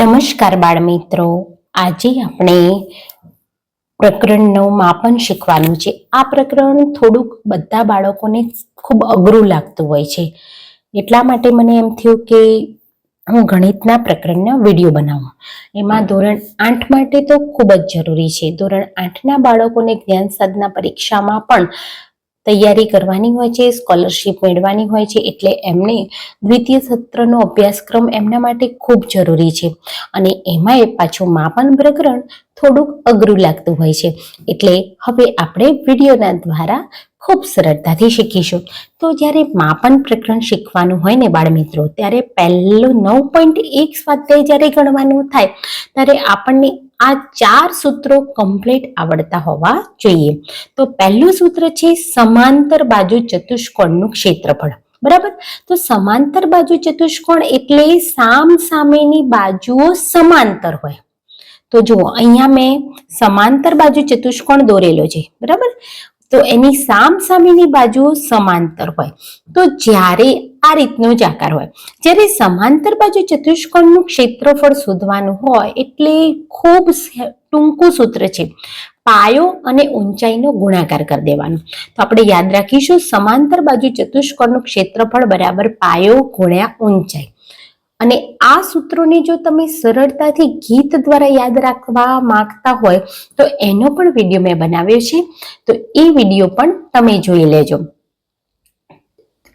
નમસ્કાર બાળ મિત્રો આજે આપણે પ્રકરણનું માપન શીખવાનું છે. આ પ્રકરણ થોડુંક બધા બાળકોને ખૂબ અઘરું લાગતું હોય છે. એટલા માટે મને એમ થયું કે હું ગણિતના પ્રકરણનો વીડિયો બનાવું. એમાં ધોરણ આઠ માટે તો ખૂબ જ જરૂરી છે. ધોરણ આઠના બાળકોને જ્ઞાન સાધના પરીક્ષામાં પણ તૈયારી કરવાની હોય છે સ્કોલરશિપ મેળવવાની હોય છે, એટલે એમને દ્વિતીય સત્રનો અભ્યાસક્રમ એમના માટે ખૂબ જરૂરી છે. અને એમાંય પાછું માપન પ્રકરણ થોડુંક અઘરું લાગતું હોય છે. એટલે હવે આપણે વિડીયોના દ્વારા ખૂબ સરળતાથી શીખીશું. તો જ્યારે માપન પ્રકરણ શીખવાનું હોય ને બાળમિત્રો, ત્યારે પહેલું નવ પોઈન્ટ એક સ્વાધ્યાય જ્યારે ગણવાનું થાય, ત્યારે આપણને આ ચાર સૂત્રો કમ્પ્લીટ આવડતા હોવા જોઈએ. તો પહેલું સૂત્ર છે સમાંતર બાજુ ચતુષ્કોણનું ક્ષેત્રફળ. બરાબર? તો સમાંતર બાજુ ચતુષ્કોણ એટલે સામ સામેની બાજુઓ સમાંતર હોય. તો જુઓ, અહીંયા મેં સમાંતર બાજુ ચતુષ્કોણ દોરેલો છે. બરાબર? તો એની સામ સામેની બાજુઓ સમાંતર હોય. તો જ્યારે આ રીતનો જ આકાર હોય. જ્યારે સમાંતર બાજુ ચતુષ્કોણનું ક્ષેત્રફળ શોધવાનું હોય એટલે ખૂબ ટૂંકું સૂત્ર છે. પાયો અને ઊંચાઈનો ગુણાકાર કરી દેવાનો. તો આપણે યાદ રાખીશું, સમાંતર બાજુ ચતુષ્કોણનું ક્ષેત્રફળ બરાબર પાયો ગુણ્યા ઊંચાઈ. અને આ સૂત્રોને જો તમે સરળતાથી ગીત દ્વારા યાદ રાખવા માંગતા હોય, તો એનો પણ વીડિયો મેં બનાવ્યો છે. તો એ વીડિયો પણ તમે જોઈ લેજો.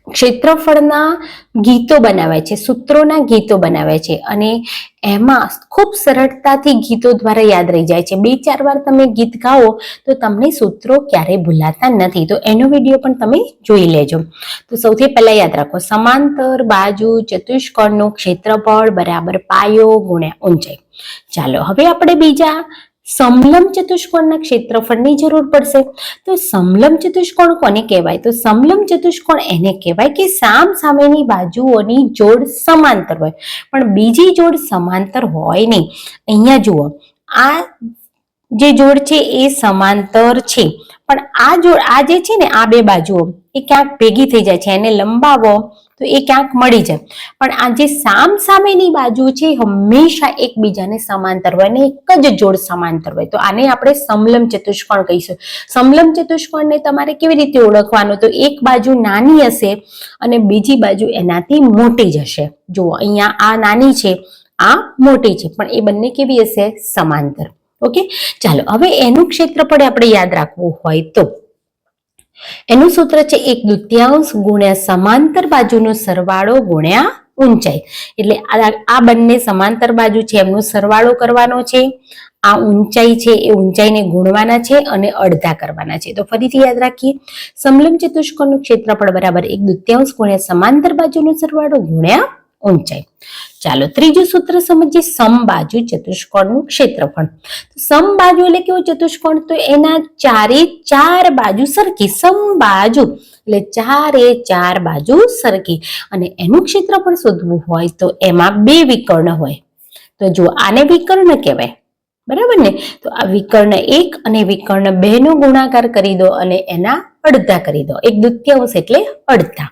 ક્ષેત્રફળના ગીતો બનાવે છે, સૂત્રોના ગીતો બનાવે છે અને એમાં ખૂબ સરળતાથી ગીતો દ્વારા યાદ રહી જાય છે. બે ચાર વાર તમે ગીત ગાઓ તો તમને સૂત્રો ક્યારેય ભૂલાતા નથી. તો એનો વીડિયો પણ તમે જોઈ લેજો. તો સૌથી પહેલા યાદ રાખો, સમાંતર, બાજુ, ચતુષ્કોણનું ક્ષેત્રફળ બરાબર પાયો ગુણ્યા ઊંચાઈ. ચાલો, હવે આપણે બીજા સમલંબ ચતુષ્કોણના ક્ષેત્રફળની જરૂર પડશે. તો સમલંબ ચતુષ્કોણ કોને કહેવાય? તો સમલંબ ચતુષ્કોણ એને કહેવાય કે સામ સામેની બાજુઓની જોડ સમાંતર હોય. પણ બીજી જોડ સમાંતર હોય નહીં. અહીંયા જુઓ, આ જે જોડ છે એ સમાંતર છે. પણ આ જોડ, આ જે છે ને, આ બે બાજુઓ, એ ક્યાંક ભેગી થઈ જાય છે. એને લંબાવો તો એ ક્યાંક મળી જાય. પણ આ જે સામ સામેની બાજુ છે હંમેશા એકબીજાને સમાંતર હોય અને એક જ જોડ સમાંતર હોય. તો આને આપણે સમલમ ચતુષ્કોણ કહીશું. સમલમ ચતુષ્કોણને તમારે કેવી રીતે ઓળખવાનું? તો એક બાજુ નાની હશે અને બીજી બાજુ એનાથી મોટી જ હશે. જુઓ, અહીંયા આ નાની છે, આ મોટી છે, પણ એ બંને કેવી હશે? સમાંતર. ઓકે? ચાલો, હવે એનું ક્ષેત્રફળ આપણે યાદ રાખવું હોય તો. એનું સૂત્ર છે એક દ્વિતીયાંશ ગુણ્યા સમાંતર બાજુનો સરવાળો ગુણ્યા ઊંચાઈ. એટલે આ બંને સમાંતર બાજુ છે, એમનો સરવાળો કરવાનો છે. આ ઊંચાઈ છે, એ ઊંચાઈને ગુણવાના છે અને અડધા કરવાના છે. તો ફરીથી યાદ રાખીએ, સમલંબ ચતુષ્કોણનું ક્ષેત્રફળ બરાબર એક દ્વિતીયાંશ ગુણ્યા સમાંતર બાજુનો સરવાળો ગુણ્યા ઊંચાઈ ચાલો ત્રીજું સૂત્ર સમજીએ, સમબાજુ ચતુષ્કોણનું ક્ષેત્રફળ. સમબાજુ એટલે કેવું ચતુષ્કોણ? તો એના ચારે ચાર બાજુ સરખી, સમબાજુ. એટલે ચારે ચાર બાજુ સરખી. અને એનું ક્ષેત્રફળ શોધવું હોય તો એમાં બે વિકર્ણ હોય. તો જો આને વિકર્ણ કહેવાય. બરાબર ને? તો આ વિકર્ણ એક અને વિકર્ણ બે નો ગુણાકાર કરી દો અને એના અડધા કરી દો. એક દુત્યાંશ એટલે અડધા.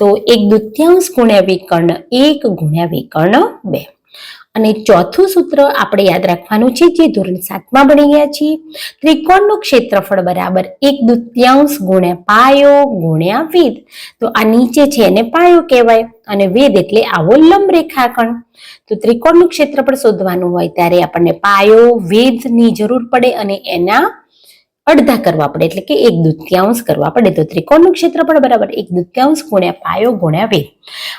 તો એક દુત્યાંશ ગુણ્યા વિકર્ણ, એક ગુણ્યા વિકર્ણ બે. અને ચોથું સૂત્ર આપણે યાદ રાખવાનું છે જે ધોરણ સાતમાં ભણી ગયા છીએ. ત્રિકોણનું ક્ષેત્રફળ બરાબર એક દુત્યાંશ ગુણ્યા પાયો ગુણ્યા વેદ. તો આ નીચે છે એને પાયો કહેવાય અને વેદ એટલે આવો લંબ રેખાખંડ. તો ત્રિકોણનું ક્ષેત્રફળ શોધવાનું હોય ત્યારે આપણને પાયો, વેદની જરૂર પડે અને એના અડધા કરવા પડે, એટલે કે એક દૂત્યાંશ કરવા પડે. તો ત્રિકોણનું ક્ષેત્રફળ બરાબર એક દૂત્યાંશ ગુણ્યા પાયો ગુણ્યા વેગ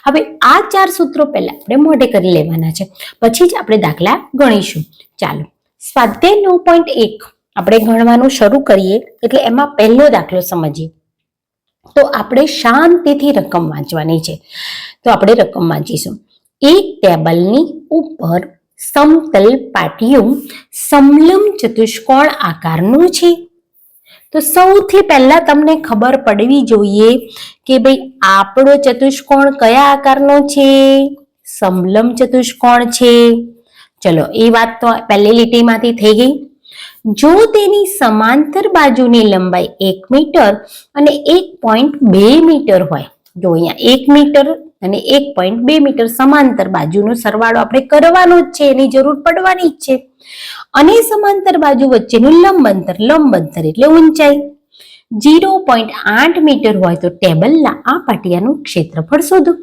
હવે આ ચાર સૂત્રો પહેલા આપણે મોઢે કરી લેવાના છે. પછી જ આપણે દાખલા ગણીશું. ચાલો, સ્વાધ્યાય નવ પોઈન્ટ એક આપણે ગણવાનું શરૂ કરીએ, એટલે એમાં પહેલો દાખલો સમજીએ. તો આપણે શાંતિથી રકમ વાંચવાની છે. તો આપણે રકમ વાંચીશું. એક ટેબલની ઉપર સમતલ પાટિયું સમલમ ચતુષ્કોણ આકારનું છે. તો સૌથી પહેલા તમને ખબર પડવી જોઈએ કે ભાઈ આપણો ચતુષ્કોણ કયા આકારનો છે? સમલમ ચતુષ્કોણ છે. ચલો, એ વાત તો પહેલી લીટીમાંથી થઈ ગઈ. જો તેની સમાંતર બાજુની લંબાઈ એક મીટર અને એક પોઈન્ટ બે મીટર હોય, જો અહીંયા એક મીટર અને એક પોઈન્ટ બે મીટર સમાંતર બાજુનો સરવાળો આપણે કરવાનો જ છે, એની જરૂર પડવાની જ છે. અને સમાંતર બાજુ વચ્ચેનું લંબ અંતર લંબ અંતર એટલે ઊંચાઈ. જીરો પોઈન્ટ આઠ મીટર હોય તો ટેબલના આ પાટિયાનું ક્ષેત્રફળ શોધો.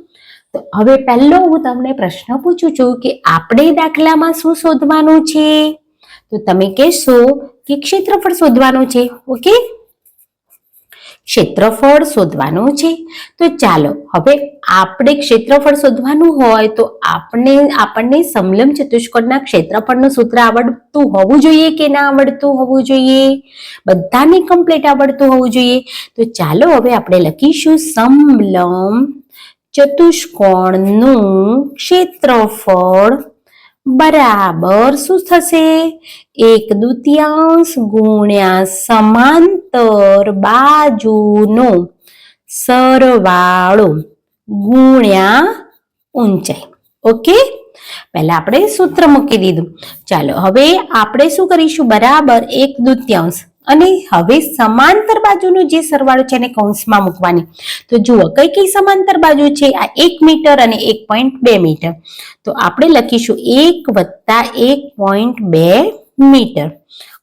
તો હવે પહેલો હું તમને પ્રશ્ન પૂછું છું કે આપણે દાખલામાં શું શોધવાનું છે? તો તમે કહેશો કે ક્ષેત્રફળ શોધવાનું છે, ઓકે? ક્ષેત્રફળ શોધવાનું છે. તો ચાલો, હવે આપણે ક્ષેત્રફળ શોધવાનું હોય તો આપણે, આપણને સમલમ ચતુષ્કોણના ક્ષેત્રફળનું સૂત્ર આવડતું હોવું જોઈએ કે ના આવડતું હોવું જોઈએ? બધાને કમ્પ્લીટ આવડતું હોવું જોઈએ. તો ચાલો, હવે આપણે લખીશું સમલમ ચતુષ્કોણનું ક્ષેત્રફળ બરાબર શું થશે? એક દુત્યાંશ ગુણ્યા સમાંતર બાજુનો સરવાળો ગુણ્યા ઊંચાઈ. ઓકે? પહેલા આપણે સૂત્ર મૂકી દીધું. ચાલો, હવે આપણે શું કરીશું? બરાબર એક દુત્યાંશ. અને હવે સમાંતર બાજુનો જે સરવાળો છે એને કૌંસમાં મૂકવાની. તો જુઓ, કઈ કઈ સમાંતર બાજુ છે? આ એક મીટર અને એક પોઈન્ટ બે મીટર. તો આપણે લખીશું એક વત્તા એક પોઈન્ટ બે મીટર.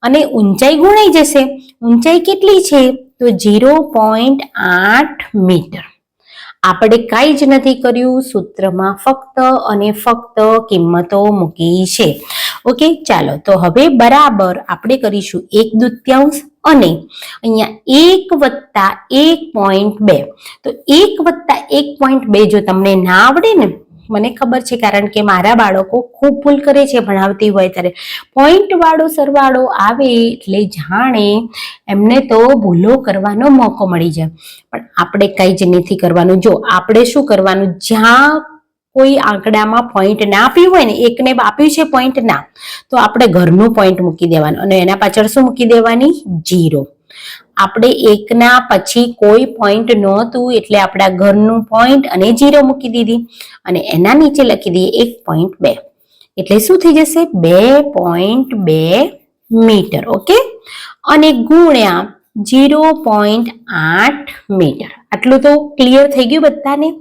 અને ઊંચાઈ ગુણાઈ જશે. ઊંચાઈ કેટલી છે? તો જીરો પોઈન્ટ આઠ મીટર. આપણે કાંઈ જ નથી કર્યું. સૂત્રમાં ફક્ત અને ફક્ત કિંમતો મૂકી છે. ઓકે, ચાલો. તો હવે બરાબર આપણે કરીશું એક દૂત્યાંશ અને અહીંયા એક વત્તા એક પોઈન્ટ બે. તો એક વત્તા એક પોઈન્ટ બે જો તમને ના આવડે ને, મને ખબર છે કારણ કે મારા બાળકો ખૂબ ભૂલ કરે છે ભણાવતી હોય ત્યારે. પોઈન્ટ વાળો, સરવાળો આવે એટલે જાણે એમને તો ભૂલો કરવાનો મોકો મળી જાય. પણ આપણે કંઈ જ નથી કરવાનું. જો આપણે શું કરવાનું? જ્યાં કોઈ આંકડામાં પોઈન્ટ ના આપ્યું હોય ને, એકને આપ્યું છે પોઈન્ટ ના, તો આપણે ઘરનું પોઈન્ટ મૂકી દેવાનું અને એના પાછળ શું મૂકી દેવાની? જીરો આપણે એકના પછી કોઈ પોઈન્ટ નહોતું એટલે આપણા ઘરનું પોઈન્ટ અને જીરો મૂકી દીધી અને એના નીચે લખી દઈએ એક પોઈન્ટ બે. એટલે શું થઈ જશે? બે પોઈન્ટ બે મીટર, ઓકે? અને ગુણ્યા જીરો પોઈન્ટ આઠ મીટર. આટલું તો ક્લિયર થઈ ગયું બધાને?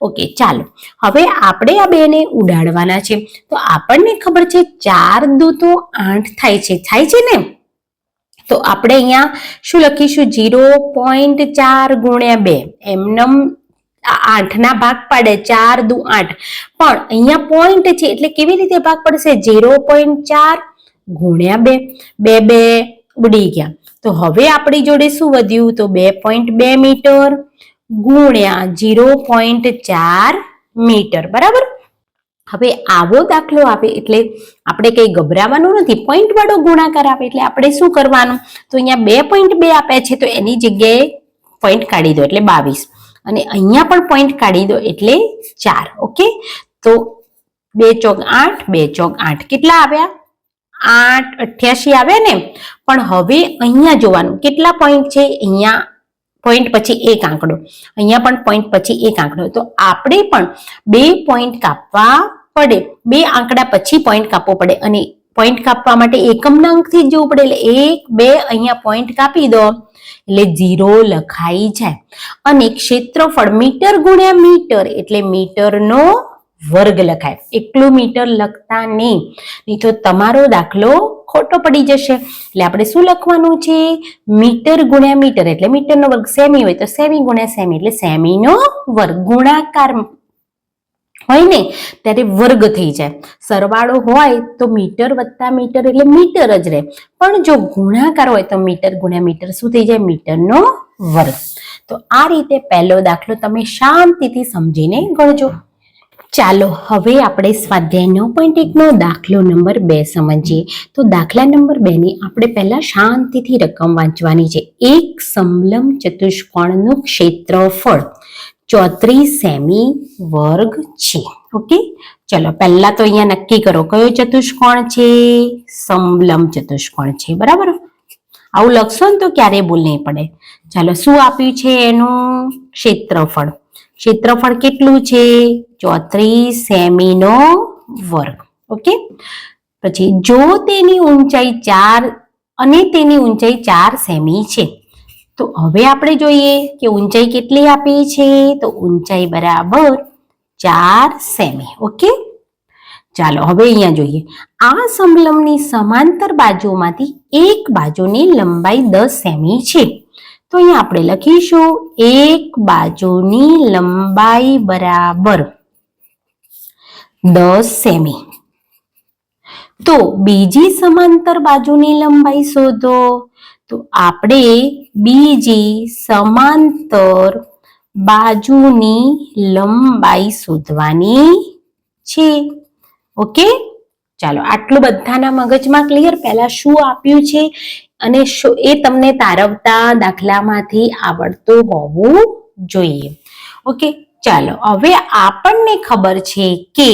ઓકે, ચાલો. હવે આપણે આ બેને ઉડાડવાના છે. તો આપણને ખબર છે, ચાર દુ તો આઠ થાય છે. થાય છે ને? તો આપણે અહીંયા શું લખીશું? જીરો પોઈન્ટ ચાર ગુણ્યા બે. એમનમ આઠના ભાગ પાડે, ચાર દુ આઠ. પણ અહીંયા પોઈન્ટ છે એટલે કેવી રીતે ભાગ પડશે? જીરો પોઈન્ટ ચાર ગુણ્યા બે. બે બે ઉડી ગયા. તો હવે આપણી જોડે શું વધ્યું? તો બે પોઈન્ટ બે મીટર ગુણ્યા જીરો પોઈન્ટ ચાર મીટર, બરાબર? હવે આવો દાખલો આવે એટલે આપણે કંઈ ગભરાવાનું નથી. પોઈન્ટ વાળો ગુણાકાર આપે એટલે આપણે શું કરવાનું? તો અહીંયા બે પોઈન્ટ બે આપ્યા છે, તો એની જગ્યાએ પોઈન્ટ કાઢી દો એટલે બાવીસ. અને અહીંયા પણ પોઈન્ટ કાઢી દો એટલે ચાર, ઓકે? તો બે ચોક આઠ, બે ચોક આઠ. કેટલા આવ્યા? આઠ અઠ્યાસી આવે ને, પણ હવે અહીંયા જોવાનું, કેટલા પોઈન્ટ છે? અહીંયા પોઈન્ટ પછી એક આંકડો, અહીંયા પણ પોઈન્ટ પછી એક આંકડો, તો આપણે પણ બે પોઈન્ટ કાપવા પડે, બે આંકડા પછી પોઈન્ટ કાપવો પડે, અને પોઈન્ટ કાપવા માટે એકમના અંકથી જ જવું પડે, એટલે એક, બે અહીંયા પોઈન્ટ કાપી દો, એટલે ઝીરો લખાઈ જાય, અને ક્ષેત્રફળ મીટર ગુણ્યા મીટર, એટલે મીટરનો વર્ગ લખાય. એકલું મીટર લખતા નહીં. તો તમારો દાખલો ખોટો પડી જશે. એટલે આપણે શું લખવાનું છે? મીટર ગુણ્યા મીટર. એટલે મીટરનો વર્ગ સેમી હોય તો સેમી ગુણ્યા સેમી. એટલે સેમીનો વર્ગ ગુણાકાર હોય ને, ત્યારે વર્ગ થઈ જાય. સરવાળો હોય તો મીટર વત્તા મીટર એટલે મીટર જ રહે. પણ જો ગુણાકાર હોય તો મીટર ગુણ્યા મીટર શું થઈ જાય? મીટરનો વર્ગ. તો આ રીતે પહેલો દાખલો તમે શાંતિથી સમજીને ગણજો. ચાલો હવે આપણે સ્વાધ્યાય નવ પોઈન્ટ એકનો દાખલો નંબર બે સમજીએ. તો દાખલા નંબર બે ની આપણે પહેલાં શાંતિથી રકમ વાંચવાની છે. એક સમલમ ચતુષ્કોણનું ક્ષેત્રફળ ચોત્રીસ સેમી વર્ગ છે. ઓકે? ચલો, પહેલાં તો અહીંયા નક્કી કરો, કયો ચતુષ્કોણ છે? સમલમ ચતુષ્કોણ છે, બરાબર? આવું લખશો ને તો ક્યારેય ભૂલ નહીં પડે. ચાલો, શું આપ્યું છે એનું? ક્ષેત્રફળ. ક્ષેત્રફળ કેટલું છે? ચોત્રીસ સેમીનો વર્ગ. ઓકે? પછી જો તેની ઊંચાઈ ચાર અને તેની ઊંચાઈ ચાર સેમી છે, તો હવે આપણે જોઈએ કે ઊંચાઈ કેટલી આપી છે? તો ઊંચાઈ બરાબર ચાર સેમી. ઓકે? ચાલો, હવે અહીંયા જોઈએ. આ સમલંબની સમાંતર બાજુમાંથી એક બાજુની લંબાઈ દસ સેમી છે. તો અહીંયા આપણે લખીશું, એક બાજુની લંબાઈ બરાબર દસ સેમી. તો બીજી સમાંતર બાજુની લંબાઈ શોધો. તો આપણે બીજી સમાંતર બાજુની લંબાઈ શોધવાની છે. ઓકે? ચાલો, આટલું બધાના મગજમાં ક્લિયર? પહેલા શું આપ્યું છે? અને એ તમને તારવતા દાખલામાંથી આવડતું હોવું જોઈએ. ઓકે? ચાલો, હવે આપણને ખબર છે કે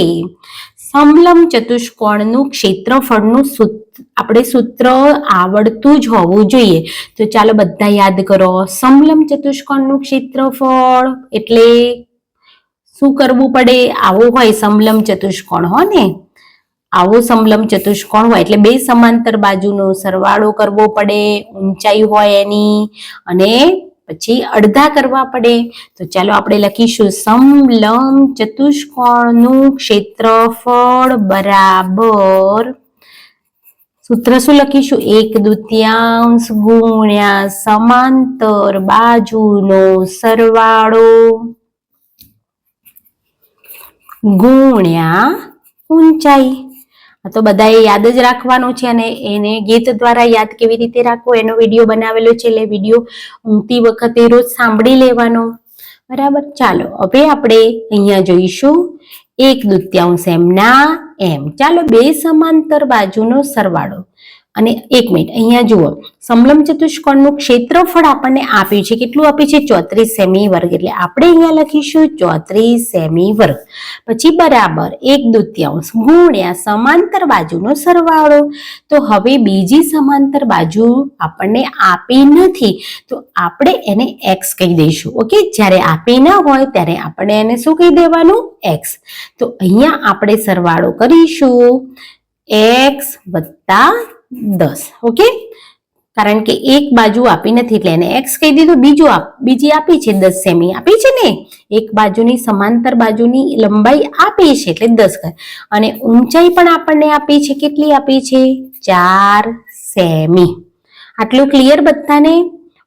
સમલંબ ચતુષ્કોણનું ક્ષેત્રફળનું સૂત્ર આપણે સૂત્ર આવડતું જ હોવું જોઈએ. તો ચાલો બધા યાદ કરો સમલંબ ચતુષ્કોણનું ક્ષેત્રફળ એટલે શું કરવું પડે? આવું હોય સમલંબ ચતુષ્કોણ, હો ને? આવો સમલંબ ચતુષ્કોણ હોય એટલે બે સમાંતર બાજુનો સરવાળો કરવો પડે, ઊંચાઈ હોય એની અને પછી અડધા કરવા પડે. તો ચાલો આપણે લખીશું સમલંબ ચતુષ્કોણનું ક્ષેત્રફળ બરાબર. સૂત્ર શું લખીશું? એક દુત્યાંશ ગુણ્યા સમાંતર બાજુનો સરવાળો ગુણ્યા ઊંચાઈ. તો બધાએ યાદ જ રાખવાનું છે અને એને ગીત દ્વારા યાદ કેવી રીતે રાખવો એનો વીડિયો બનાવેલો છે એટલે વીડિયો ઊંઘતી વખતે રોજ સાંભળી લેવાનો. બરાબર? ચાલો, હવે આપણે અહીંયા જોઈશું. એક દુત્યાંશ એમના એમ. ચાલો, બે સમાંતર બાજુનો સરવાળો. અને એક મિનિટ, અહીંયા જુઓ. સમલમ ચતુષ્કોણનું ક્ષેત્રફળ આપણને આપ્યું છે. કેટલું આપ્યું છે? ચોત્રીસ સેમી વર્ગ એટલે આપણે અહીંયા લખીશું ચોત્રીસ સેમી વર્ગ પછી બરાબર એક દુત્યાંશ ગુણ્યા સમાંતર બાજુનો સરવાળો. તો હવે બીજી સમાંતર બાજુ આપણને આપી નથી. તો આપણે એને એક્સ કહી દઈશું. ઓકે? જ્યારે આપી ના હોય, ત્યારે આપણે એને શું કહી દેવાનું? એક્સ તો અહીંયા આપણે સરવાળો કરીશું. એક્સ વત્તા દસ, ઓકે? કારણ કે એક બાજુ આપી નથી એટલે એને એક્સ કહી દીધું. બીજું આપ, બીજી આપી છે દસ સેમી. આપી છે ને? એક બાજુની સમાંતર બાજુની લંબાઈ આપી છે એટલે દસ ઘર અને ઊંચાઈ પણ આપણને આપી છે, કેટલી આપી છે? ચાર સેમી. આટલું ક્લિયર બધાને?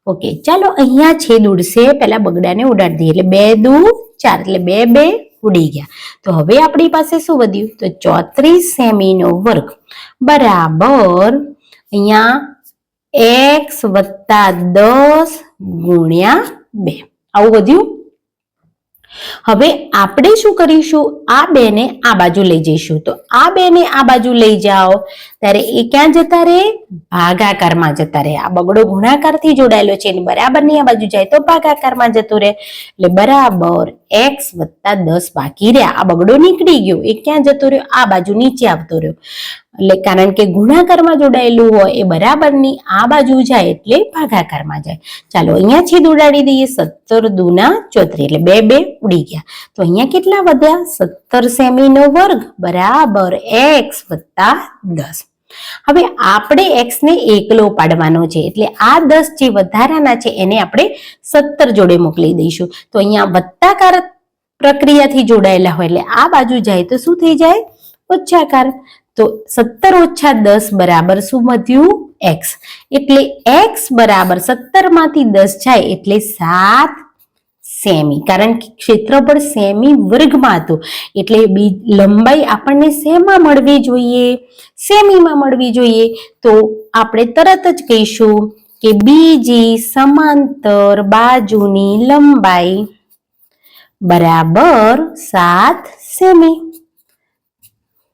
ઓકે, ચાલો અહીંયા છેદ ઉડશે. પહેલા બગડાને ઉડાડી દઈએ. એટલે બે દુ ચાર, એટલે બે બે ઉડી ગયા. તો હવે આપણી પાસે શું વધ્યું? તો ચોત્રીસ સેમીનો વર્ગ. બરાબર અહીંયા એક્સ વત્તા દસ ગુણ્યા બે. આવું વધ્યું? હવે આપણે શું કરીશું? આ બે ને આ બાજુ લઈ જઈશું. તો આ બે ને આ બાજુ લઈ જાઓ. ત્યારે એ ક્યાં જતા રહે? ભાગાકારમાં જતા રહે. આ બગડો ગુણાકારથી જોડાયેલો છે. અને બરાબરની આ બાજુ જાય તો ભાગાકારમાં જતો રહે. એટલે બરાબર એક્સ વત્તા દસ બાકી રહ્યા. આ બગડો નીકળી ગયો. એ ક્યાં જતો રહ્યો? આ બાજુ નીચે આવતો રહ્યો. એટલે કારણ કે ગુણાકારમાં જોડાયેલું હોય એ બરાબરની આ બાજુ જાય એટલે ભાગાકારમાં જાય. ચાલો અહીંયા છેદ ઉડાડી દઈએ. સત્તર દુના ચોત્રી. એટલે બે બે ઉડી ગયા. તો અહીંયા કેટલા વધ્યા? સત્તર સેમીનો વર્ગ બરાબર એક્સ વત્તા દસ. હવે આપણે એક્સ ને એકલો પાડવાનો છે, એટલે આ દસ જે વધારાના છે, એને આપણે સત્તર જોડે મોકલી દઈશું. તો અહીંયા વત્તાકાર પ્રક્રિયાથી જોડાયેલા હોય, એટલે આ બાજુ જાય તો શું થઈ જાય? ઓછાકાર. તો સત્તર ઓછા દસ બરાબર શું વધ્યું? એક્સ. એટલે એક્સ બરાબર સત્તરમાંથી દસ જાય, એટલે સાત સેમી. કારણ કે ક્ષેત્રફળ સેમી વર્ગમાં હતું. એટલે બી, લંબાઈ આપણને શેમાં મળવી જોઈએ? સેમીમાં મળવી જોઈએ. તો આપણે તરત જ કહીશું કે બીજી સમાંતર બાજુની લંબાઈ બરાબર સાત સેમી.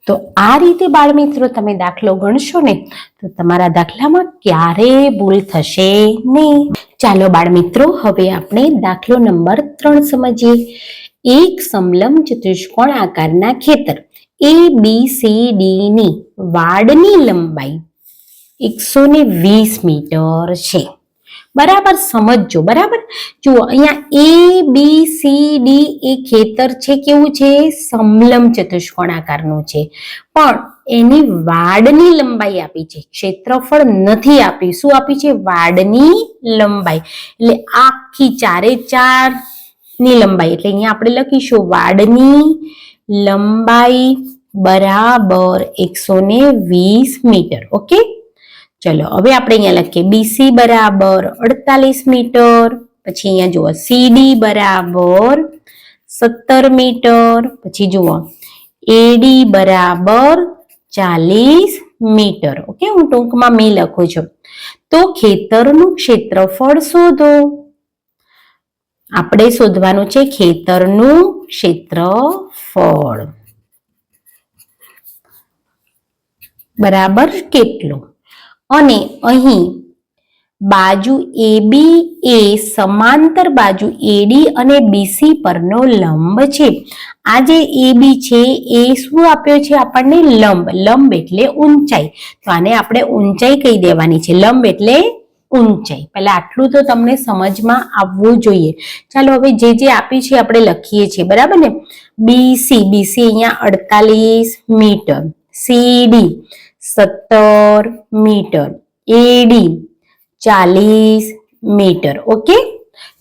તો આ રીતે બાળમિત્રો તમે દાખલો ગણશો ને, તો તમારા દાખલામાં ક્યારેય ભૂલ થશે નહીં. ચાલો બાળમિત્રો, હવે આપણે દાખલો નંબર ત્રણ સમજીએ. એક સમલમ ચતુષ્કોણ આકારના ખેતર. એ, બી, સી, ડી ની વાડની લંબાઈ એકસો વીસ મીટર છે. બરાબર સમજજો, બરાબર? જુઓ, અહીંયા એ બી સી ડી એ ખેતર છે કેવું છે? સમલમ ચતુષ્કોણાકારનું છે. પણ એની વાડની લંબાઈ આપી છે. ક્ષેત્રફળ નથી આપી શું આપી છે? વાડની લંબાઈ. એટલે આખી ચારે ચારની લંબાઈ. એટલે અહીંયા આપણે લખીશું વાડની લંબાઈ બરાબર એકસો ને વીસ મીટર. ઓકે? ચલો, હવે આપણે અહીંયા લખીએ. બીસી બરાબર અડતાલીસ મીટર, પછી અહીંયા જુઓ સીડી બરાબર સત્તર મીટર, પછી જુઓ. એડી બરાબર ચાલીસ મીટર. ઓકે, હું ટૂંકમાં મી લખું છું. તો ખેતરનું ક્ષેત્રફળ શોધો. આપણે શોધવાનું છે ખેતરનું ક્ષેત્રફળ. બરાબર કેટલું? અને અહીં બાજુ એબી એ સમાંતર બાજુ એડી અને બીસી પરનો લંબ છે. આ જે એબી છે, એ શું આપ્યો છે આપણને? લંબ. લંબ એટલે ઊંચાઈ. તો આને આપણે ઊંચાઈ કહી દેવાની છે. લંબ એટલે ઊંચાઈ. પહેલા આટલું તો તમને સમજમાં આવવું જોઈએ. ચાલો હવે જે જે આપી છે આપણે લખીએ છીએ. બરાબર ને? બીસી બીસી અહીંયા અડતાલીસ મીટર. સીડી સત્તર મીટર. એડી ચાલીસ મીટર. ઓકે?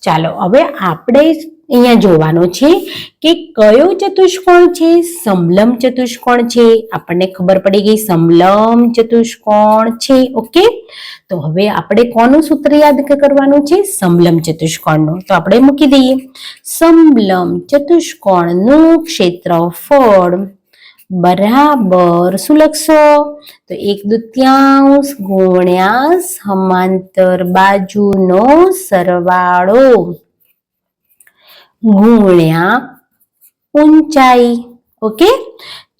ચાલો, હવે આપણે અહીંયા જોવાનું છે કે કયો ચતુષ્કોણ છે? સમલમ ચતુષ્કોણ છે? આપણને ખબર પડી ગઈ સમલમ ચતુષ્કોણ છે. ઓકે? તો હવે આપણે કોનું સૂત્ર યાદ કરવાનું છે? સમલમ ચતુષ્કોણનું. તો આપણે મૂકી દઈએ. સમલમ ચતુષ્કોણનું ક્ષેત્રફળ બરાબર. શું લખશો? તો એક દુત્યાંશ ગુણ્યા સમાંતર બાજુનો સરવાળો. ગુણ્યા ઊંચાઈ. ઓકે?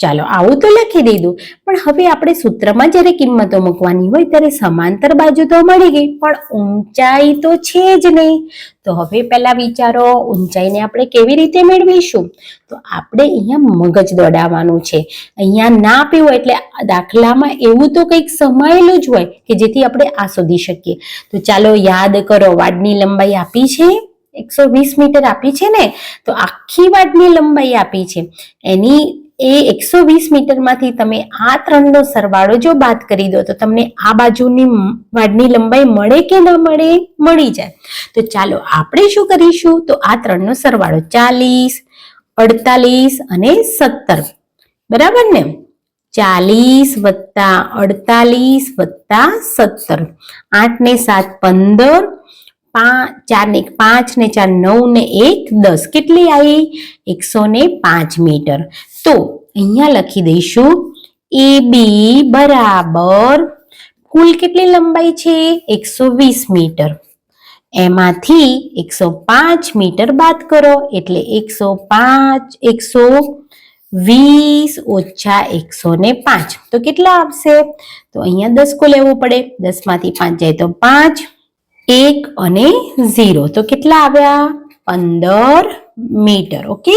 ચાલો આવું તો લખી દીધું. પણ હવે આપણે સૂત્રમાં જ્યારે કિંમતો મૂકવાની હોય ત્યારે સમાંતર બાજુ તો મળી ગઈ, પણ ઊંચાઈ તો છે જ નહીં. તો હવે પહેલા વિચારો, ઊંચાઈને આપણે કેવી રીતે મેળવીશું? તો આપણે અહીંયા મગજ દોડાવવાનું છે. અહીંયા ના આપ્યું હોય એટલે દાખલામાં એવું તો કંઈક સમાયેલું જ હોય કે જેથી આપણે આ શોધી શકીએ. તો ચાલો યાદ કરો, વાડની લંબાઈ આપી છે. એકસો વીસ મીટર આપી છે ને? તો આખી વાડની લંબાઈ આપી છે. એની એ એકસો વીસ મીટરમાંથી તમે આ ત્રણનો સરવાળો જો બાદ કરી દો તો તમને આ બાજુની વાડની લંબાઈ મળે કે ના મળે મળી જાય. તો ચાલો આપણે શું કરીશું? તો આ ત્રણનો સરવાળો ચાલીસ, અડતાલીસ અને સત્તર. બરાબર ને? ચાલીસ વત્તા અડતાલીસ વત્તા સત્તર. આઠ ને સાત પંદર પાંચ ચાર ને પાંચ ને ચાર નવ ને એક દસ. કેટલી આવી? એકસો ને પાંચ મીટર. તો અહીંયા લખી દઈશું એ બી બરાબર કુલ કેટલી લંબાઈ છે? એકસો વીસ મીટર. એમાંથી એકસો પાંચ મીટર બાદ કરો એટલે એકસો પાંચ, એકસો વીસ ઓછા એકસો ને પાંચ. તો કેટલા આવશે? તો અહીંયા દસ કો લેવું પડે. દસમાંથી પાંચ જાય તો પાંચ, એક અને ઝીરો. તો કેટલા આવ્યા? પંદર મીટર. ઓકે?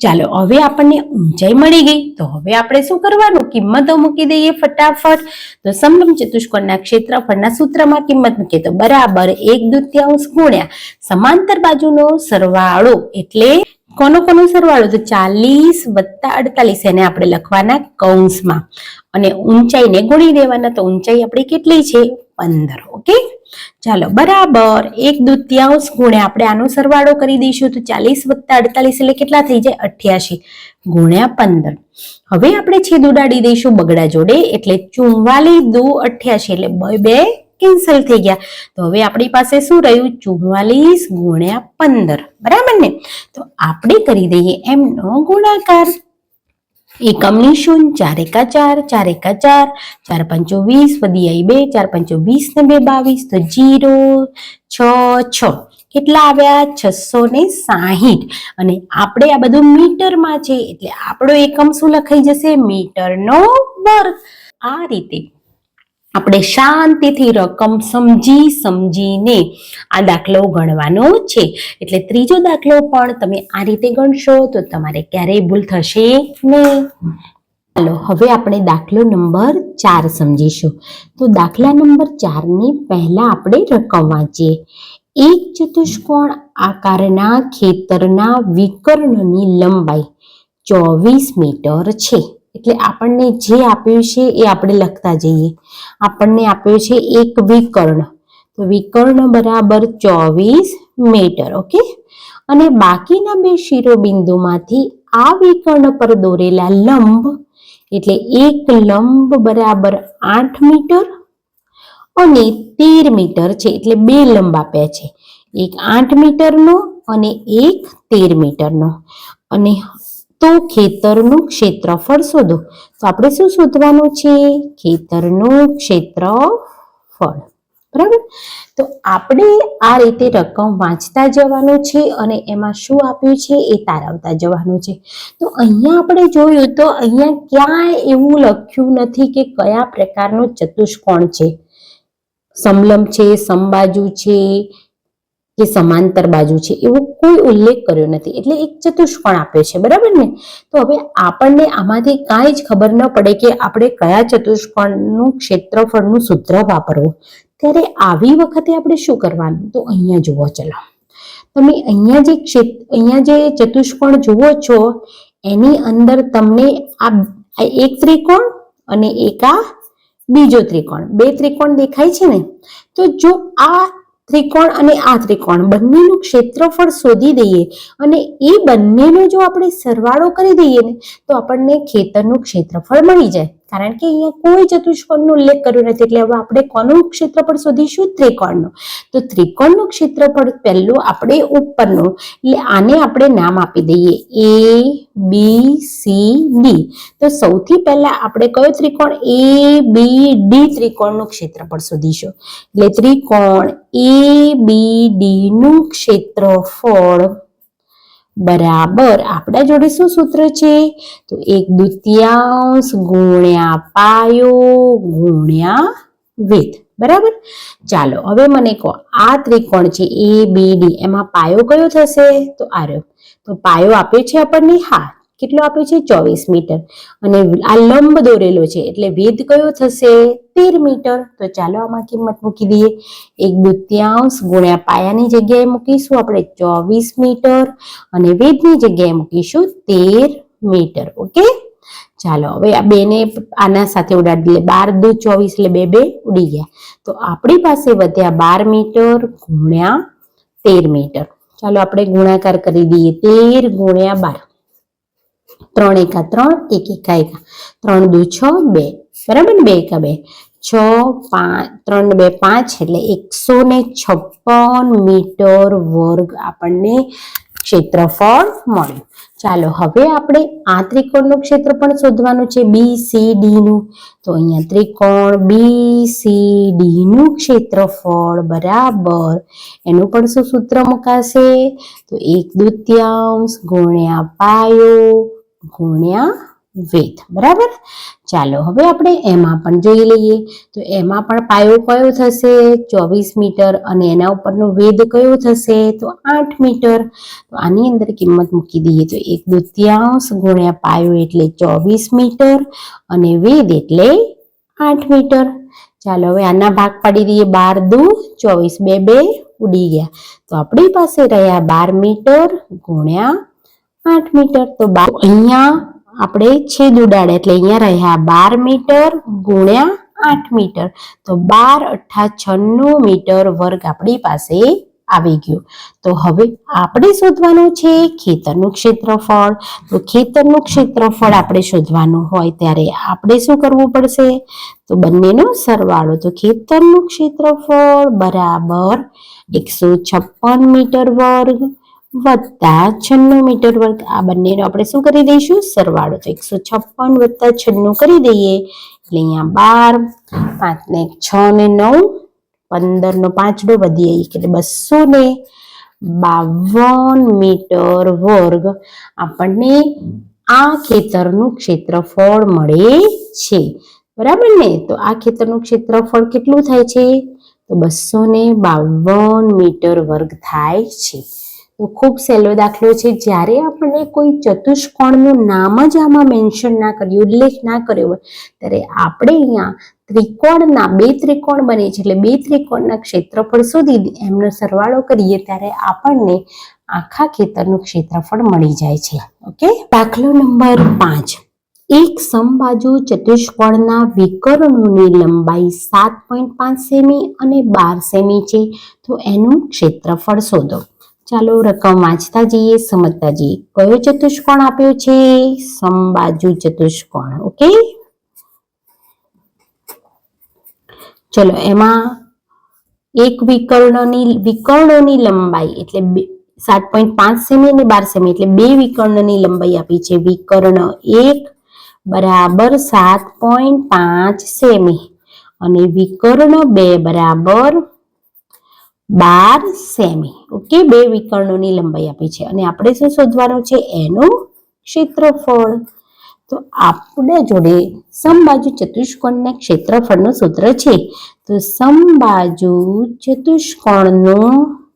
ચાલો હવે આપણને ઊંચાઈ મળી ગઈ. તો હવે આપણે શું કરવાનું? કિંમતો મૂકી દઈએ ફટાફટ. તો સમલંબ ચતુષ્કોણના ક્ષેત્રફળના સૂત્રમાં કિંમત મૂકીએ. તો બરાબર એક દુત્યાંશ ગુણ્યા સમાંતર બાજુનો સરવાળો. એટલે કોનો કોનો સરવાળો? તો ચાલીસ વત્તા અડતાલીસ એને આપણે લખવાના કૌંસમાં. અને ઊંચાઈને ગુણી દેવાના. તો ઊંચાઈ આપણી કેટલી છે? પંદર ઓકે ચાલો, બરાબર. એક દુત્યાંશ ગુણ્યા આપણે આનો સરવાળો કરી દઈશું તો ચાલીસ વત્તા અડતાલીસ એટલે કેટલા થઈ જાય? અઠ્યાસી. ગુણ્યા પંદર. હવે આપણે છેદ ઉડાડી દઈશું બગડા જોડે, એટલે ચુમ્વાલીસ દુ અઠ્યાસી, એટલે બે બે કેન્સલ થઈ ગયા. તો હવે આપણી પાસે શું રહ્યું? ચુમ્વાલીસ ગુણ્યા પંદર. બરાબર ને? તો આપણે કરી દઈએ એમનો ગુણાકાર. એકમની શૂન્ય, ચાર એકા ચાર ચાર એકા ચાર ચાર પંચો વીસ, વધી બે, ચાર પંચો વીસ ને બે બાવીસ, તો જીરો, છ છ. કેટલા આવ્યા? છસો ને સાહીઠ. અને આપણે આ બધું મીટરમાં છે, એટલે આપણો એકમ શું લખાઈ જશે? મીટરનો વર્ગ. આ રીતે આપણે શાંતિથી રકમ સમજી સમજીને આ દાખલો ગણવાનો છે. એટલે ત્રીજો દાખલો પણ તમે આ રીતે ગણશો તો તમારે ક્યારેય ભૂલ થશે નહીં. ચાલો, હવે આપણે દાખલો નંબર ચાર સમજીશું. તો દાખલા નંબર ચારની પહેલા આપણે રકમ વાંચીએ. એક ચતુષ્કોણ આકારના ખેતરના વિકર્ણની લંબાઈ ચોવીસ મીટર છે. એટલે આપણને જે આપ્યું છે એ આપણે લખતા જઈએ. આપણને આપ્યું છે એક વિકર્ણ. તો વિકર્ણ બરાબર ચોવીસ મીટર, ઓકે? અને બાકીના બે શિરોબિંદુમાંથી આ વિકર્ણ પર દોરેલા લંબ, એટલે એક લંબ બરાબર આઠ મીટર અને તેર મીટર છે, એટલે બે લંબ આપ્યા છે. એક આઠ મીટરનો અને એક તેર મીટરનો. અને તો ખેતરનું ક્ષેત્રફળ શોધો. તો આપણે શું શોધવાનું છે? ખેતરનું ક્ષેત્રફળ. બરાબર? તો આપણે આ રીતે રકમ વાંચતા જવાનું છે અને એમાં શું આપ્યું છે? એ તારવતા જવાનું છે. તો અહીંયા આપણે જોયું તો અહીંયા ક્યાંય એવું લખ્યું નથી કે કયા પ્રકારનો ચતુષ્કોણ છે. સમલંબ છે, સમબાજુ છે કે સમાંતર બાજુ છે, એવો કોઈ ઉલ્લેખ કર્યો નથી. એટલે એક ચતુષ્કોણ આપ્યો છે, બરાબર ને? તો હવે આપણને આમાંથી કાંઈ જ ખબર ન પડે કે આપણે કયા ચતુષ્કોણનું ક્ષેત્રફળનું સૂત્ર વાપરવું. ત્યારે આવી વખતે આપણે શું કરવાનું? તો અહીંયા જુઓ, ચલો. તમે અહીંયા જે ક્ષેત્ર અહીંયા જે ચતુષ્કોણ જુઓ છો, એની અંદર તમને આ એક ત્રિકોણ અને એક આ બીજો ત્રિકોણ. બે ત્રિકોણ દેખાય છે ને? તો જો આ ત્રિકોણ અને આ ત્રિકોણ. બંનેનું ક્ષેત્રફળ શોધી દઈએ અને એ બંનેનો જો આપણે સરવાળો કરી દઈએ ને, તો આપણને ખેતરનું ક્ષેત્રફળ મળી જાય. કારણ કે અહીંયા કોઈ ચતુષ્કોણનો ઉલ્લેખ કર્યો નથી. એટલે હવે આપણે કોનું ક્ષેત્રફળ શોધીશું? ત્રિકોણનું. તો ત્રિકોણનું ક્ષેત્રફળ પહેલું આપણે ઉપરનું. એટલે આને આપણે નામ આપી દઈએ. એ બી સી ડી તો સૌથી પહેલા આપણે કયો ત્રિકોણ? એ બી ડી ત્રિકોણનું ક્ષેત્રફળ શોધીશું. એટલે ત્રિકોણ એ બી ડી નું ક્ષેત્રફળ બરાબર. આપણા જોડે શું સૂત્ર છે? તો એક દ્વિતીયાંશ ગુણ્યા પાયો ગુણ્યા વેદ બરાબર? ચાલો, હવે મને કહો, આ ત્રિકોણ છે એ બી ડી એમાં પાયો કયો થશે? તો આ તો પાયો આપ્યો છે આપણને હા. કેટલો આપ્યો છે? ચોવીસ મીટર. અને આ લંબ દોરેલો છે. એટલે વેધ કયો થશે? તેર મીટર. તો ચાલો આમાં કિંમત મૂકી દઈએ. એક દુત્યાંશ ગુણ્યા પાયાની જગ્યાએ મૂકીશું આપણે ચોવીસ મીટર. અને વેધની જગ્યાએ મૂકીશું તેર મીટર. ઓકે? ચાલો, હવે આ બેને આના સાથે ઉડાડી દઈએ. બાર દુ ચોવીસ એટલે બે બે ઉડી ગયા. તો આપણી પાસે વધ્યા બાર મીટર ગુણ્યા તેર મીટર. ચાલો આપણે ગુણાકાર કરી દઈએ. તેર ગુણ્યા બાર. ત્રણ એકા ત્રણ, એક એકા એકા. ત્રણ દુ છ, બે. બરાબર બે એકા બે. છ, પાંચ, ત્રણ બે પાંચ એટલે એકસો ને છપ્પન મીટર વર્ગ આપણને ક્ષેત્રફળ મળ્યું. ચાલો, હવે આપણે આ ત્રિકોણનું ક્ષેત્રફળ શોધવાનું છે બી સી ડીનું તો અહીંયા ત્રિકોણ બી સી ડીનું ક્ષેત્રફળ બરાબર. એનું પણ શું સૂત્ર મુકાશે? તો એક દૂત્યાંશ ગુણ્યા પાયો ગુણ્યા વેધ. બરાબર? ચાલો, હવે આપણે એમાં પણ જોઈ લઈએ. તો એમાં પણ પાયો કયો થશે? ચોવીસ મીટર અને એના ઉપરનો વેદ કયો થશે? તો આઠ મીટર. તો આની અંદર કિંમત મૂકી દઈએ. તો એક દૂત્યાંશ ગુણ્યા પાયો એટલે ચોવીસ મીટર અને વેદ એટલે આઠ મીટર. ચાલો, હવે આના ભાગ પાડી દઈએ. બાર દુ, ચોવીસ બે બે ઉડી ગયા. તો આપણી પાસે રહ્યા બાર મીટર ગુણ્યા આઠ મીટર તો અહીંયા આપણે છેદ ઉડાડે એટલે અહીંયા રહ્યા બાર મીટર ગુણ્યા આઠ મીટર. તો બાર અઠ્ઠા છન્નું મીટર વર્ગ આપણી પાસે આવી ગયું. તો હવે આપણે શોધવાનું છે ખેતરનું ક્ષેત્રફળ. તો ખેતરનું ક્ષેત્રફળ આપણે શોધવાનું હોય ત્યારે આપણે શું કરવું પડશે? તો બંનેનો સરવાળો. તો ખેતરનું ક્ષેત્રફળ બરાબર એકસો છપ્પન મીટર વર્ગ વત્તા છન્નું મીટર વર્ગ આ બંનેનો આપણે શું કરી દઈશું? સરવાળો તો એકસો છપ્પન વત્તા છન્નું કરી દઈએ. એટલે અહીંયા બાર પાંચ ને છ ને નવ પંદર નો પાંચડો વધીએ એટલે બસો ને બાવન મીટર વર્ગ આપણને આ ખેતરનું ક્ષેત્રફળ મળે છે. બરાબર ને? તો આ ખેતરનું ક્ષેત્રફળ કેટલું થાય છે? તો બસો ને બાવન મીટર વર્ગ થાય છે. ખૂબ સહેલો દાખલો છે. જ્યારે આપણને કોઈ ચતુષ્કોણનું નામ જ આમાં મેન્શન ના કર્યું, ઉલ્લેખ ના કર્યો હોય, ત્યારે આપણે અહીંયા ત્રિકોણના બે ત્રિકોણ બને છે. એટલે બે ત્રિકોણના ક્ષેત્રફળ શોધી એમનો સરવાળો કરીએ ત્યારે આપણને આખા ખેતરનું ક્ષેત્રફળ મળી જાય છે. ઓકે? દાખલો નંબર પાંચ. એક સમબાજુ ચતુષ્કોણના વિકર્ણોની લંબાઈ સાત પોઈન્ટ પાંચ સેમી અને બાર સેમી છે. તો એનું ક્ષેત્રફળ શોધો. ચાલો રકમ વાંચતા જઈએ, સમજતા જઈએ. કયો ચતુષ્કોણ આપ્યો છે? સમબાજુ ચતુષ્કોણ, ઓકે? ચલો, એમાં એક વિકર્ણની, વિકર્ણોની લંબાઈ એટલે સાત પોઈન્ટ પાંચ સેમી અને બાર સેમી એટલે બે વિકર્ણની લંબાઈ આપી છે. વિકર્ણ એક બરાબર સાત પોઈન્ટ પાંચ સેમી અને વિકર્ણ બે બરાબર બાર સેમી. ઓકે બે વિકર્ણોની લંબાઈ આપી છે. અને આપણે શું શોધવાનું છે? એનું ક્ષેત્રફળ. તો આપણા જોડે સમબાજુ ચતુષ્કોણના ક્ષેત્રફળનું સૂત્ર છે. તો સમબાજુ ચતુષ્કોણનું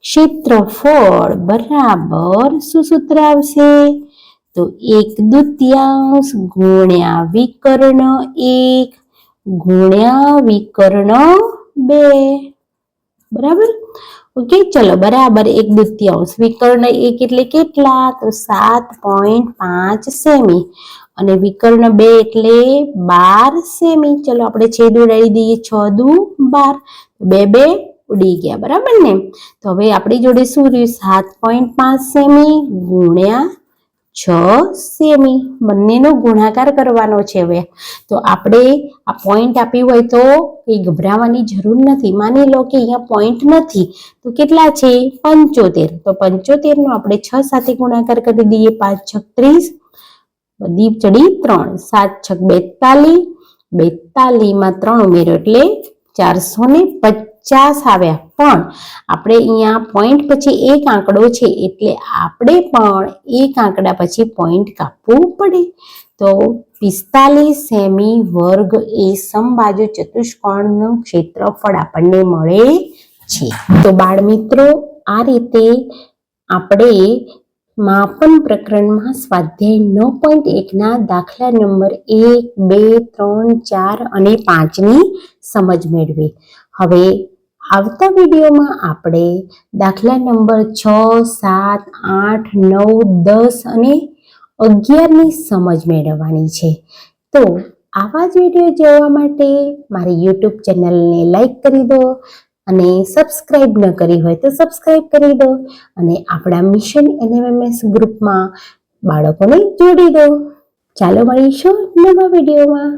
ક્ષેત્રફળ બરાબર શું સૂત્ર આવશે? તો એક દુત્યાંશ ગુણ્યા વિકર્ણ એક ગુણ્યા વિકર્ણ બે. બરાબર? ઓકે, ચલો, બરાબર, એક દુત્યાંશ વિકર્ણ એક એટલે કેટલા? તો સાત પોઈન્ટ પાંચ સેમી. અને વિકર્ણ બે એટલે બાર સેમી. ચલો, આપણે છેદ ઉડાડી દઈએ, છ દુ બાર. બે બે ઉડી ગયા, બરાબર ને? તો હવે આપણી જોડે શું રહ્યું? સાત પોઈન્ટ પાંચ સેમી ગુણ્યા છ સેમી. બંનેનો ગુણાકાર કરવાનો છે હવે. તો આપણે આ પોઈન્ટ આપ્યું હોય તો એ ગભરાવાની જરૂર નથી. માની લો કે અહીંયા પોઈન્ટ નથી. તો કેટલા છે? પંચોતેર. તો પંચોતેરનો આપણે છ સાથે ગુણાકાર કરી દઈએ. પાંચ છક ત્રીસ. દીપ ચડી ત્રણ. સાત છક બેતાલીસ. બેતાલીમાં ત્રણ ઉમેરો એટલે ચારસો ને પચાસ આવ્યા. પણ આપણે અહીંયા પોઈન્ટ પછી એક આંકડો છે એટલે આપણે પણ એક આંકડા પછી પોઈન્ટ કાપવું પડે. તો પિસ્તાલીસ સેમી વર્ગ એ સમબાજુ ચતુષ્કોણનું ક્ષેત્રફળ આપણને મળે છે. તો બાળ મિત્રો આ રીતે આપણે માપન પ્રકરણમાં સ્વાધ્યાય નવ પોઈન્ટ એકના દાખલા નંબર એક, બે, ત્રણ, ચાર અને પાંચની સમજ મેળવી. હવે આવતા વિડીયોમાં આપણે દાખલા નંબર છ, સાત, આઠ, નવ, દસ અને અગિયારની સમજ મેળવવાની છે. તો આવા જ વીડિયો જોવા માટે મારી યુટ્યુબ ચેનલને લાઈક કરી દો અને સબસ્ક્રાઈબ ન કરી હોય તો સબસ્ક્રાઈબ કરી દો અને આપણા મિશન એનએમએમએસ ગ્રુપમાં બાળકોને જોડી દો. ચાલો મળીશું નવા વિડીયોમાં.